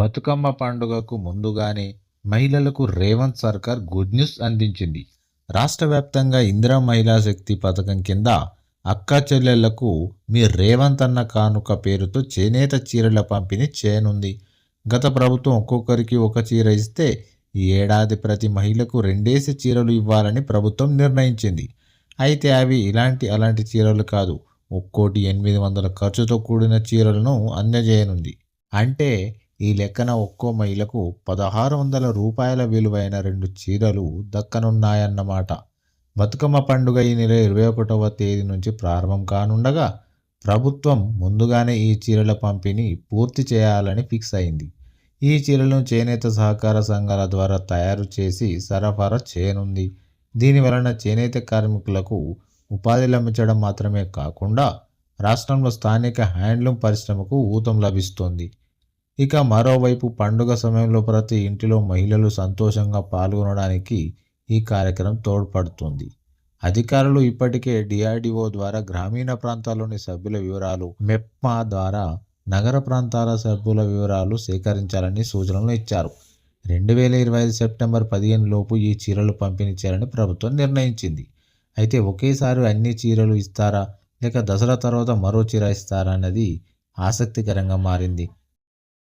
బతుకమ్మ పండుగకు ముందుగానే మహిళలకు రేవంత్ సర్కార్ గుడ్ న్యూస్ అందించింది. రాష్ట్ర వ్యాప్తంగా ఇందిరా మహిళా శక్తి పథకం కింద అక్క చెల్లెళ్ళకు మీ రేవంత్ అన్న కానుక పేరుతో చేనేత చీరల పంపిణీ చేయనుంది. గత ప్రభుత్వం ఒక్కొక్కరికి ఒక చీర ఇస్తే ఈ ఏడాది ప్రతి మహిళకు రెండేసి చీరలు ఇవ్వాలని ప్రభుత్వం నిర్ణయించింది. అయితే అవి ఇలాంటి అలాంటి చీరలు కాదు. ఒక్కోటి ఎనిమిది వందల ఖర్చుతో కూడిన చీరలను అందజేయనుంది. అంటే ఈ లెక్కన ఒక్కో మహిళకు పదహారు వందల రూపాయల విలువైన రెండు చీరలు దక్కనున్నాయన్నమాట. బతుకమ్మ పండుగ ఈ నెల ఇరవై ఒకటవ తేదీ నుంచి ప్రారంభం కానుండగా ప్రభుత్వం ముందుగానే ఈ చీరల పంపిణీ పూర్తి చేయాలని ఫిక్స్ అయింది. ఈ చీరలను చేనేత సహకార సంఘాల ద్వారా తయారు చేసి సరఫరా చేయనుంది. దీని వలన చేనేత కార్మికులకు ఉపాధి లభించడం మాత్రమే కాకుండా రాష్ట్రంలో స్థానిక హ్యాండ్లూమ్ పరిశ్రమకు ఊతం లభిస్తోంది. ఇక మరోవైపు పండుగ సమయంలో ప్రతి ఇంటిలో మహిళలు సంతోషంగా పాల్గొనడానికి ఈ కార్యక్రమం తోడ్పడుతుంది. అధికారులు ఇప్పటికే డిఆర్డిఓ ద్వారా గ్రామీణ ప్రాంతాల్లోని సభ్యుల వివరాలు మెప్మా ద్వారా నగర ప్రాంతాల సభ్యుల వివరాలు సేకరించాలని సూచనలు ఇచ్చారు. రెండు వేల ఇరవై ఐదు సెప్టెంబర్ పదిహేను లోపు ఈ చీరలు పంపిణీ చేయాలని ప్రభుత్వం నిర్ణయించింది. అయితే ఒకేసారి అన్ని చీరలు ఇస్తారా? లేక దసరా తర్వాత మరో చీర ఇస్తారా? అన్నది ఆసక్తికరంగా మారింది.